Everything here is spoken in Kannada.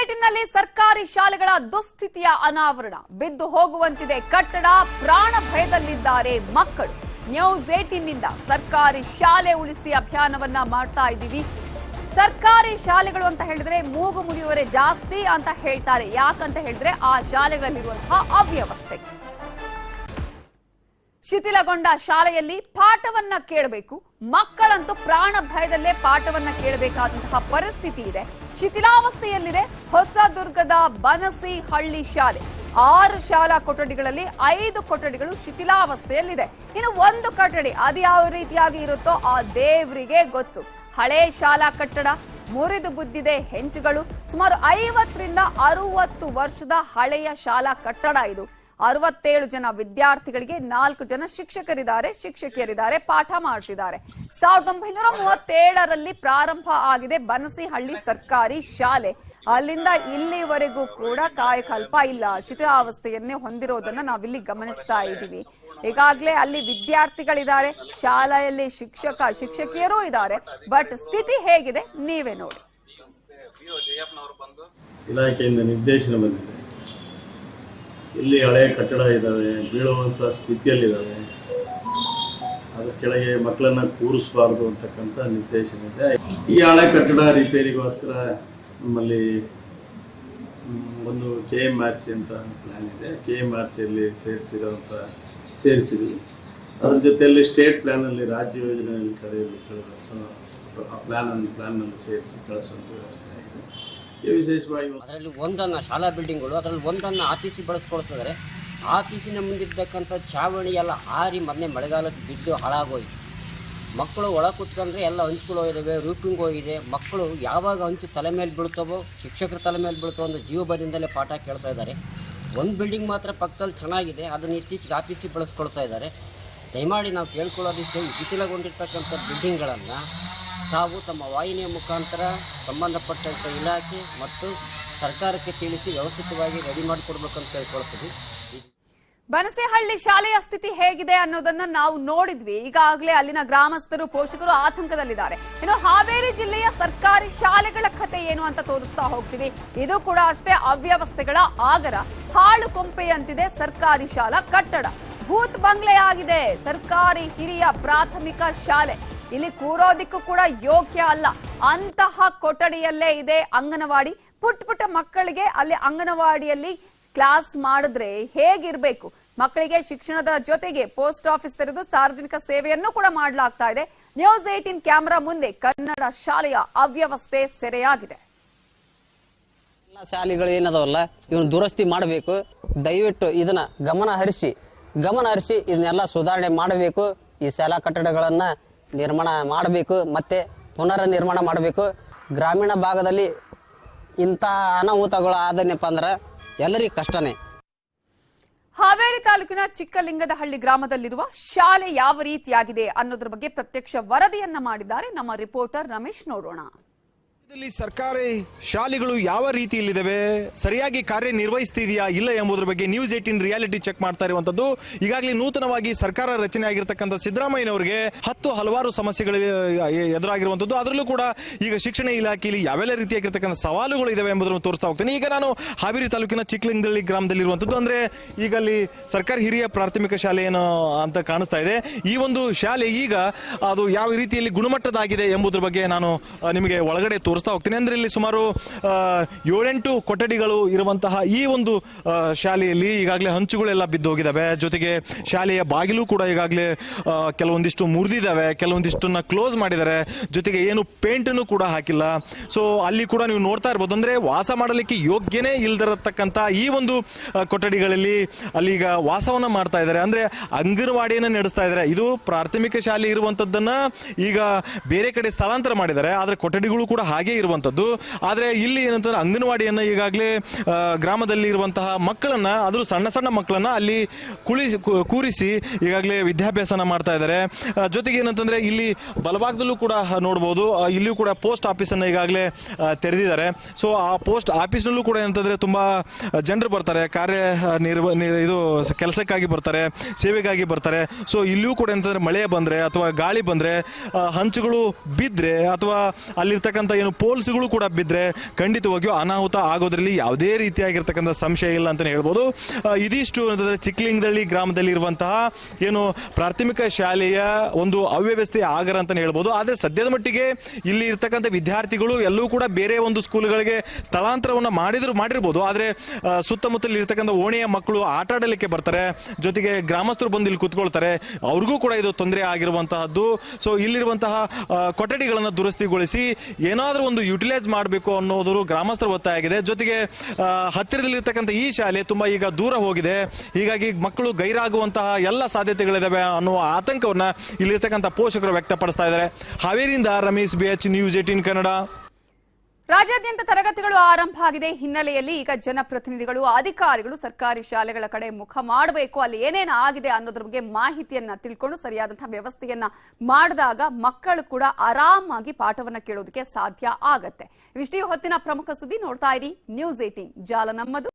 ಏಟಿನಲ್ಲಿ ಸರ್ಕಾರಿ ಶಾಲೆಗಳ ದುಸ್ಥಿತಿಯ ಅನಾವರಣ. ಬಿದ್ದು ಹೋಗುವಂತಿದೆ ಕಟ್ಟಡ, ಪ್ರಾಣ ಭಯದಲ್ಲಿದ್ದಾರೆ ಮಕ್ಕಳು. ನ್ಯೂಸ್ ಏಟೀನ್ನಿಂದ ಸರ್ಕಾರಿ ಶಾಲೆ ಉಳಿಸಿ ಅಭಿಯಾನವನ್ನ ಮಾಡ್ತಾ ಇದ್ದೀವಿ. ಸರ್ಕಾರಿ ಶಾಲೆಗಳು ಅಂತ ಹೇಳಿದ್ರೆ ಮೂಗು ಮುಡಿಯುವರೆ ಜಾಸ್ತಿ ಅಂತ ಹೇಳ್ತಾರೆ. ಯಾಕಂತ ಹೇಳಿದ್ರೆ ಆ ಶಾಲೆಗಳಲ್ಲಿರುವಂತಹ ಅವ್ಯವಸ್ಥೆ. ಶಿಥಿಲಗೊಂಡ ಶಾಲೆಯಲ್ಲಿ ಪಾಠವನ್ನ ಕೇಳಬೇಕು. ಮಕ್ಕಳಂತೂ ಪ್ರಾಣ ಭಯದಲ್ಲೇ ಪಾಠವನ್ನ ಕೇಳಬೇಕಾದಂತಹ ಪರಿಸ್ಥಿತಿ ಇದೆ. ಶಿಥಿಲಾವಸ್ಥೆಯಲ್ಲಿದೆ. ಹೊಸದುರ್ಗದ ಬನಸಿ ಹಳ್ಳಿ ಶಾಲೆ. ಆರು ಶಾಲಾ ಕೊಠಡಿಗಳಲ್ಲಿ ಐದು ಕೊಠಡಿಗಳು ಶಿಥಿಲಾವಸ್ಥೆಯಲ್ಲಿದೆ. ಇನ್ನು ಒಂದು ಕಟ್ಟಡಿ ಅದು ಯಾವ ರೀತಿಯಾಗಿ ಇರುತ್ತೋ ಆ ದೇವರಿಗೆ ಗೊತ್ತು. ಹಳೆ ಶಾಲಾ ಕಟ್ಟಡ, ಮುರಿದು ಬುದ್ದಿದೆ ಹೆಂಚುಗಳು, ಸುಮಾರು ಐವತ್ತರಿಂದ ಅರುವತ್ತು ವರ್ಷದ ಹಳೆಯ ಶಾಲಾ ಕಟ್ಟಡ ಇದು. ಅರವತ್ತೇಳು ಜನ ವಿದ್ಯಾರ್ಥಿಗಳಿಗೆ ನಾಲ್ಕು ಜನ ಶಿಕ್ಷಕರಿದ್ದಾರೆ, ಶಿಕ್ಷಕಿಯರಿದ್ದಾರೆ, ಪಾಠ ಮಾಡ್ತಿದ್ದಾರೆ. ಸಾವಿರದ ಒಂಬೈನೂರ ಮೂವತ್ತೇಳರಲ್ಲಿ ಪ್ರಾರಂಭ ಆಗಿದೆ ಬನಸಿಹಳ್ಳಿ ಸರ್ಕಾರಿ ಶಾಲೆ. ಅಲ್ಲಿಂದ ಇಲ್ಲಿವರೆಗೂ ಕೂಡ ಕಾಯಕಲ್ಪ ಇಲ್ಲ. ಶಿಥಿಲಾವಸ್ಥೆಯನ್ನೇ ಹೊಂದಿರೋದನ್ನ ನಾವಿಲ್ಲಿ ಗಮನಿಸ್ತಾ ಇದ್ದೀವಿ. ಈಗಾಗಲೇ ಅಲ್ಲಿ ವಿದ್ಯಾರ್ಥಿಗಳಿದ್ದಾರೆ. ಶಾಲೆಯಲ್ಲಿ ಶಿಕ್ಷಕ, ಶಿಕ್ಷಕಿಯರೂ ಇದ್ದಾರೆ. ಬಟ್ ಸ್ಥಿತಿ ಹೇಗಿದೆ ನೀವೇ ನೋಡಿ. ಇಲಾಖೆಯಿಂದ ನಿರ್ದೇಶನ ಬಂದಿದೆ. ಇಲ್ಲಿ ಹಳೆ ಕಟ್ಟಡ ಇದ್ದಾವೆ ಬೀಳುವಂಥ ಸ್ಥಿತಿಯಲ್ಲಿದ್ದಾವೆ ಅದ್ರ ಕೆಳಗೆ ಮಕ್ಕಳನ್ನ ಕೂರಿಸಬಾರ್ದು ಅಂತಕ್ಕಂಥ ನಿರ್ದೇಶನ ಇದೆ. ಈ ಹಳೆ ಕಟ್ಟಡ ರಿಪೇರಿಗೋಸ್ಕರ ನಮ್ಮಲ್ಲಿ ಒಂದು ಕೆ ಎಂ ಆರ್ ಸಿ ಅಂತ ಪ್ಲ್ಯಾನ್ ಇದೆ. ಕೆ ಎಂ ಆರ್ ಸಿಯಲ್ಲಿ ಸೇರಿಸಿರೋಂಥ ಸೇರಿಸಿದ್ವಿ. ಅದ್ರ ಜೊತೆಯಲ್ಲಿ ಸ್ಟೇಟ್ ಪ್ಲ್ಯಾನಲ್ಲಿ ರಾಜ್ಯ ಯೋಜನೆಯಲ್ಲಿ ಕರೆಯಲ್ಲಿ ಆ ಪ್ಲ್ಯಾನನ್ನು ಪ್ಲ್ಯಾನಲ್ಲಿ ಸೇರಿಸಿ ಕಳಿಸುವಂಥ ವ್ಯವಸ್ಥೆ ಈ ವಿಶೇಷವಾಗಿ ಅದರಲ್ಲಿ ಒಂದನ್ನು ಶಾಲಾ ಬಿಲ್ಡಿಂಗ್ಗಳು ಅದರಲ್ಲಿ ಒಂದನ್ನು ಆಫೀಸಿಗೆ ಬಳಸ್ಕೊಳ್ತಿದ್ದಾರೆ ಆಫೀಸಿನ ಮುಂದಿರ್ತಕ್ಕಂಥ ಚಾವಣಿ ಎಲ್ಲ ಹಾರಿ ಮೊನ್ನೆ ಮಳೆಗಾಲಕ್ಕೆ ಬಿದ್ದು ಹಾಳಾಗೋಯ್ತು. ಮಕ್ಕಳು ಒಳ ಕೂತ್ಕೊಂಡ್ರೆ ಎಲ್ಲ ಹಂಚ್ಗಳು ಹೋಗಿದ್ದಾವೆ ರೂಪಿಂಗ್ ಹೋಗಿದೆ. ಮಕ್ಕಳು ಯಾವಾಗ ಹಂಚು ತಲೆ ಮೇಲೆ ಬೀಳ್ತವೋ, ಶಿಕ್ಷಕರ ತಲೆ ಮೇಲೆ ಬೀಳ್ತವೋ ಒಂದು ಜೀವಭಯದಿಂದಲೇ ಪಾಠ ಕೇಳ್ತಾ ಇದ್ದಾರೆ. ಒಂದು ಬಿಲ್ಡಿಂಗ್ ಮಾತ್ರ ಪಕ್ಕದಲ್ಲಿ ಚೆನ್ನಾಗಿದೆ, ಅದನ್ನು ಇತ್ತೀಚೆಗೆ ಆಫೀಸಿಗೆ ಬಳಸ್ಕೊಳ್ತಾ ಇದ್ದಾರೆ. ದಯಮಾಡಿ ನಾವು ಕೇಳ್ಕೊಳ್ಳೋದಿಷ್ಟು ಶಿಥಿಲಗೊಂಡಿರ್ತಕ್ಕಂಥ ಬಿಲ್ಡಿಂಗ್ಗಳನ್ನು ತಾವು ತಮ್ಮ ವಾಹಿನಿಯ ಮುಖಾಂತರ ಸಂಬಂಧಪಟ್ಟಂಥ ಇಲಾಖೆ ಮತ್ತು ಸರ್ಕಾರಕ್ಕೆ ತಿಳಿಸಿ ವ್ಯವಸ್ಥಿತವಾಗಿ ರೆಡಿ ಮಾಡಿಕೊಡ್ಬೇಕಂತ ಕೇಳ್ಕೊಳ್ತೀವಿ. ಬನಸೆಹಳ್ಳಿ ಶಾಲೆಯ ಸ್ಥಿತಿ ಹೇಗಿದೆ ಅನ್ನೋದನ್ನ ನಾವು ನೋಡಿದ್ವಿ. ಈಗಾಗಲೇ ಅಲ್ಲಿನ ಗ್ರಾಮಸ್ಥರು, ಪೋಷಕರು ಆತಂಕದಲ್ಲಿದ್ದಾರೆ. ಇನ್ನು ಹಾವೇರಿ ಜಿಲ್ಲೆಯ ಸರ್ಕಾರಿ ಶಾಲೆಗಳ ಕಥೆ ಏನು ಅಂತ ತೋರಿಸ್ತಾ ಹೋಗ್ತೀವಿ. ಇದು ಕೂಡ ಅಷ್ಟೇ ಅವ್ಯವಸ್ಥೆಗಳ ಆಗರ. ಹಾಳು ಕೊಂಪೆಯಂತಿದೆ ಸರ್ಕಾರಿ ಶಾಲಾ ಕಟ್ಟಡ. ಭೂತ್ ಬಂಗ್ಲೆ ಆಗಿದೆ. ಸರ್ಕಾರಿ ಹಿರಿಯ ಪ್ರಾಥಮಿಕ ಶಾಲೆ. ಇಲ್ಲಿ ಕೂರೋದಿಕ್ಕೂ ಕೂಡ ಯೋಗ್ಯ ಅಲ್ಲ. ಅಂತಹ ಕೊಠಡಿಯಲ್ಲೇ ಇದೆ ಅಂಗನವಾಡಿ. ಪುಟ್ಟ ಪುಟ್ಟ ಮಕ್ಕಳಿಗೆ ಅಲ್ಲಿ ಅಂಗನವಾಡಿಯಲ್ಲಿ ಕ್ಲಾಸ್ ಮಾಡಿದ್ರೆ ಹೇಗಿರ್ಬೇಕು? ಮಕ್ಕಳಿಗೆ ಶಿಕ್ಷಣದ ಜೊತೆಗೆ ಪೋಸ್ಟ್ ಆಫೀಸ್ ತೆರೆದು ಸಾರ್ವಜನಿಕ ಸೇವೆಯನ್ನು ಕೂಡ ಮಾಡಲಾಗ್ತಾ ಇದೆ. ನ್ಯೂಸ್ ಏಟೀನ್ ಕ್ಯಾಮೆರಾ ಮುಂದೆ ಕನ್ನಡ ಶಾಲೆಯ ಅವ್ಯವಸ್ಥೆ ಸೆರೆಯಾಗಿದೆ. ಎಲ್ಲ ಶಾಲೆಗಳು ಏನದವಲ್ಲ, ಇವನ್ ದುರಸ್ತಿ ಮಾಡಬೇಕು. ದಯವಿಟ್ಟು ಇದನ್ನ ಗಮನ ಹರಿಸಿ ಗಮನ ಹರಿಸಿ ಇದನ್ನೆಲ್ಲ ಸುಧಾರಣೆ ಮಾಡಬೇಕು. ಈ ಶಾಲಾ ಕಟ್ಟಡಗಳನ್ನ ನಿರ್ಮಾಣ ಮಾಡಬೇಕು, ಮತ್ತೆ ಪುನರ್ ನಿರ್ಮಾಣ ಮಾಡಬೇಕು. ಗ್ರಾಮೀಣ ಭಾಗದಲ್ಲಿ ಇಂಥ ಅನಾಹುತಗಳು ಆದನಪ್ಪ ಅಂದ್ರೆ ಎಲ್ಲರಿಗೂ ಕಷ್ಟನೇ. ಹಾವೇರಿ ತಾಲೂಕಿನ ಚಿಕ್ಕಲಿಂಗದಹಳ್ಳಿ ಗ್ರಾಮದಲ್ಲಿರುವ ಶಾಲೆ ಯಾವ ರೀತಿಯಾಗಿದೆ ಅನ್ನೋದ್ರ ಬಗ್ಗೆ ಪ್ರತ್ಯಕ್ಷ ವರದಿಯನ್ನ ಮಾಡಿದ್ದಾರೆ ನಮ್ಮ ರಿಪೋರ್ಟರ್ ರಮೇಶ್ ನೋಡೋಣ. ರಾಜ್ಯದಲ್ಲಿ ಸರ್ಕಾರಿ ಶಾಲೆಗಳು ಯಾವ ರೀತಿಯಲ್ಲಿದ್ದಾವೆ? ಸರಿಯಾಗಿ ಕಾರ್ಯನಿರ್ವಹಿಸ್ತಿದೆಯಾ? ಇಲ್ಲ ಎಂಬುದರ ಬಗ್ಗೆ ನ್ಯೂಸ್ ಏಟಿನ್ ರಿಯಾಲಿಟಿ ಚೆಕ್ ಮಾಡ್ತಾ ಇರುವಂತದ್ದು ಈಗಾಗಲೇ ನೂತನವಾಗಿ ಸರ್ಕಾರ ರಚನೆ ಆಗಿರ್ತಕ್ಕಂಥ ಸಿದ್ದರಾಮಯ್ಯನವರಿಗೆ ಹತ್ತು ಹಲವಾರು ಸಮಸ್ಯೆಗಳು ಎದುರಾಗಿರುವಂತದ್ದು ಅದರಲ್ಲೂ ಕೂಡ ಈಗ ಶಿಕ್ಷಣ ಇಲಾಖೆಯಲ್ಲಿ ಯಾವೆಲ್ಲ ರೀತಿಯಾಗಿರ್ತಕ್ಕಂಥ ಸವಾಲುಗಳು ಇದಾವೆ ಎಂಬುದನ್ನು ತೋರಿಸ್ತಾ ಹೋಗ್ತೇನೆ. ಈಗ ನಾನು ಹಾವೇರಿ ತಾಲೂಕಿನ ಚಿಕ್ಕಲಿಂಗದಳ್ಳಿ ಗ್ರಾಮದಲ್ಲಿರುವಂಥದ್ದು. ಅಂದ್ರೆ ಈಗ ಅಲ್ಲಿ ಸರ್ಕಾರಿ ಹಿರಿಯ ಪ್ರಾಥಮಿಕ ಶಾಲೆ ಏನು ಅಂತ ಕಾಣಿಸ್ತಾ ಇದೆ. ಈ ಒಂದು ಶಾಲೆ ಈಗ ಅದು ಯಾವ ರೀತಿಯಲ್ಲಿ ಗುಣಮಟ್ಟದಾಗಿದೆ ಎಂಬುದರ ಬಗ್ಗೆ ನಾನು ನಿಮಗೆ ಒಳಗಡೆ ತೋರಿಸ್ತಾ ಹೋಗ್ತೀನಿ. ಅಂದರೆ ಇಲ್ಲಿ ಸುಮಾರು ಏಳೆಂಟು ಕೊಠಡಿಗಳು ಇರುವಂತಹ ಈ ಒಂದು ಶಾಲೆಯಲ್ಲಿ ಈಗಾಗಲೇ ಹಂಚುಗಳೆಲ್ಲ ಬಿದ್ದು ಹೋಗಿದಾವೆ ಜೊತೆಗೆ ಶಾಲೆಯ ಬಾಗಿಲು ಕೂಡ ಈಗಾಗಲೇ ಕೆಲವೊಂದಿಷ್ಟು ಮುರಿದಿದ್ದಾವೆ, ಕೆಲವೊಂದಿಷ್ಟನ್ನ ಕ್ಲೋಸ್ ಮಾಡಿದ್ದಾರೆ. ಜೊತೆಗೆ ಏನು ಪೇಂಟನ್ನು ಕೂಡ ಹಾಕಿಲ್ಲ. ಸೊ ಅಲ್ಲಿ ಕೂಡ ನೀವು ನೋಡ್ತಾ ಇರ್ಬೋದು. ಅಂದ್ರೆ ವಾಸ ಮಾಡಲಿಕ್ಕೆ ಯೋಗ್ಯನೇ ಇಲ್ದಿರತಕ್ಕಂಥ ಈ ಒಂದು ಕೊಠಡಿಗಳಲ್ಲಿ ಅಲ್ಲಿ ಈಗ ವಾಸವನ್ನ ಮಾಡ್ತಾ ಇದ್ದಾರೆ. ಅಂದ್ರೆ ಅಂಗನವಾಡಿಯನ್ನು ನಡೆಸ್ತಾ ಇದ್ದಾರೆ. ಇದು ಪ್ರಾಥಮಿಕ ಶಾಲೆ ಇರುವಂತದ್ದನ್ನ ಈಗ ಬೇರೆ ಕಡೆ ಸ್ಥಳಾಂತರ ಮಾಡಿದ್ದಾರೆ. ಆದರೆ ಕೊಠಡಿಗಳು ಕೂಡ ಹಾಗೆ ಇರುವಂತದ್ದು. ಆದರೆ ಇಲ್ಲಿ ಏನಂತಂದ್ರೆ ಅಂಗನವಾಡಿಯನ್ನ ಈಗಾಗಲೇ ಗ್ರಾಮದಲ್ಲಿ ಇರುವಂತಹ ಮಕ್ಕಳನ್ನ ಅದ್ರ ಸಣ್ಣ ಸಣ್ಣ ಮಕ್ಕಳನ್ನ ಅಲ್ಲಿ ಕುಳಿಸಿ ಕೂರಿಸಿ ಈಗಾಗಲೇ ವಿದ್ಯಾಭ್ಯಾಸನ ಮಾಡ್ತಾ ಇದ್ದಾರೆ. ಜೊತೆಗೆ ಏನಂತಂದ್ರೆ ಇಲ್ಲಿ ಬಲಭಾಗದಲ್ಲೂ ಕೂಡ ನೋಡಬಹುದು ಇಲ್ಲಿಯೂ ಕೂಡ ಪೋಸ್ಟ್ ಆಫೀಸ್ ಅನ್ನ ಈಗಾಗಲೇ ತೆರೆದಿದ್ದಾರೆ. ಸೊ, ಆ ಪೋಸ್ಟ್ ಆಫೀಸ್ನಲ್ಲೂ ಕೂಡ ಏನಂತಂದ್ರೆ ತುಂಬಾ ಜನರು ಬರ್ತಾರೆ. ಕಾರ್ಯ ನಿರ್ವ ಇದು ಕೆಲಸಕ್ಕಾಗಿ ಬರ್ತಾರೆ, ಸೇವೆಗಾಗಿ ಬರ್ತಾರೆ. ಸೊ, ಇಲ್ಲಿಯೂ ಕೂಡ ಏನಂತಂದ್ರೆ ಮಳೆ ಬಂದ್ರೆ ಅಥವಾ ಗಾಳಿ ಬಂದ್ರೆ ಹಂಚುಗಳು ಬಿದ್ದರೆ ಅಥವಾ ಅಲ್ಲಿರ್ತಕ್ಕಂಥ ಏನು ಪೋಲ್ಸ್ಗಳು ಕೂಡ ಬಿದ್ದರೆ ಖಂಡಿತವಾಗಿಯೂ ಅನಾಹುತ ಆಗೋದ್ರಲ್ಲಿ ಯಾವುದೇ ರೀತಿಯಾಗಿರ್ತಕ್ಕಂಥ ಸಂಶಯ ಇಲ್ಲ ಅಂತಲೇ ಹೇಳ್ಬೋದು. ಇದಿಷ್ಟು ಅಂತಂದರೆ ಚಿಕ್ಕಲಿಂಗದಳ್ಳಿ ಗ್ರಾಮದಲ್ಲಿ ಇರುವಂತಹ ಏನು ಪ್ರಾಥಮಿಕ ಶಾಲೆಯ ಒಂದು ಅವ್ಯವಸ್ಥೆ ಆಗರ ಅಂತಲೇ ಹೇಳ್ಬೋದು. ಆದರೆ ಸದ್ಯದ ಮಟ್ಟಿಗೆ ಇಲ್ಲಿ ಇರ್ತಕ್ಕಂಥ ವಿದ್ಯಾರ್ಥಿಗಳು ಎಲ್ಲೂ ಕೂಡ ಬೇರೆ ಒಂದು ಸ್ಕೂಲ್ಗಳಿಗೆ ಸ್ಥಳಾಂತರವನ್ನು ಮಾಡಿದ್ರು ಮಾಡಿರ್ಬೋದು. ಆದರೆ ಸುತ್ತಮುತ್ತಲಿ ಇರ್ತಕ್ಕಂಥ ಓಣೆಯ ಮಕ್ಕಳು ಆಟ ಆಡಲಿಕ್ಕೆ ಬರ್ತಾರೆ. ಜೊತೆಗೆ ಗ್ರಾಮಸ್ಥರು ಬಂದು ಇಲ್ಲಿ ಕೂತ್ಕೊಳ್ತಾರೆ. ಅವ್ರಿಗೂ ಕೂಡ ಇದು ತೊಂದರೆ ಆಗಿರುವಂತಹದ್ದು. ಸೊ, ಇಲ್ಲಿರುವಂತಹ ಕೊಠಡಿಗಳನ್ನು ದುರಸ್ತಿಗೊಳಿಸಿ ಏನಾದರೂ ಒಂದು ಯುಟಿಲೈಸ್ ಮಾಡಬೇಕು ಅನ್ನೋದು ಗ್ರಾಮಸ್ಥರ ಒತ್ತಾಯ ಆಗಿದೆ ಜೊತೆಗೆ ಹತ್ತಿರದಲ್ಲಿರ್ತಕ್ಕಂಥ ಈ ಶಾಲೆ ತುಂಬಾ ಈಗ ದೂರ ಹೋಗಿದೆ. ಹೀಗಾಗಿ ಮಕ್ಕಳು ಗೈರಾಗುವಂತಹ ಎಲ್ಲ ಸಾಧ್ಯತೆಗಳಿದಾವೆ ಅನ್ನುವ ಆತಂಕವನ್ನ ಇಲ್ಲಿರ್ತಕ್ಕಂಥ ಪೋಷಕರು ವ್ಯಕ್ತಪಡಿಸ್ತಾ ಇದ್ದಾರೆ. ಹಾವೇರಿಯಿಂದ Ramesh B H news eighteen Kannada. ರಾಜ್ಯಾದ್ಯಂತ ತರಗತಿಗಳು ಆರಂಭ ಆಗಿದೆ. ಹಿನ್ನೆಲೆಯಲ್ಲಿ ಈಗ ಜನಪ್ರತಿನಿಧಿಗಳು, ಅಧಿಕಾರಿಗಳು ಸರ್ಕಾರಿ ಶಾಲೆಗಳ ಕಡೆ ಮುಖ ಮಾಡಬೇಕು, ಅಲ್ಲಿ ಏನೇನು ಆಗಿದೆ ಅನ್ನೋದ್ರ ಬಗ್ಗೆ ಮಾಹಿತಿಯನ್ನ ತಿಳ್ಕೊಂಡು ಸರಿಯಾದಂತಹ ವ್ಯವಸ್ಥೆಯನ್ನ ಮಾಡಿದಾಗ ಮಕ್ಕಳು ಕೂಡ ಆರಾಮಾಗಿ ಪಾಠವನ್ನ ಕೇಳೋದಕ್ಕೆ ಸಾಧ್ಯ ಆಗತ್ತೆ. ಇವಿಷ್ಟೇ ಹೊತ್ತಿನ ಪ್ರಮುಖ ಸುದ್ದಿ ನೋಡ್ತಾ ಇರಿ. ನ್ಯೂಸ್ ಏಟೀನ್ ಜಾಲ ನಮ್ಮದು.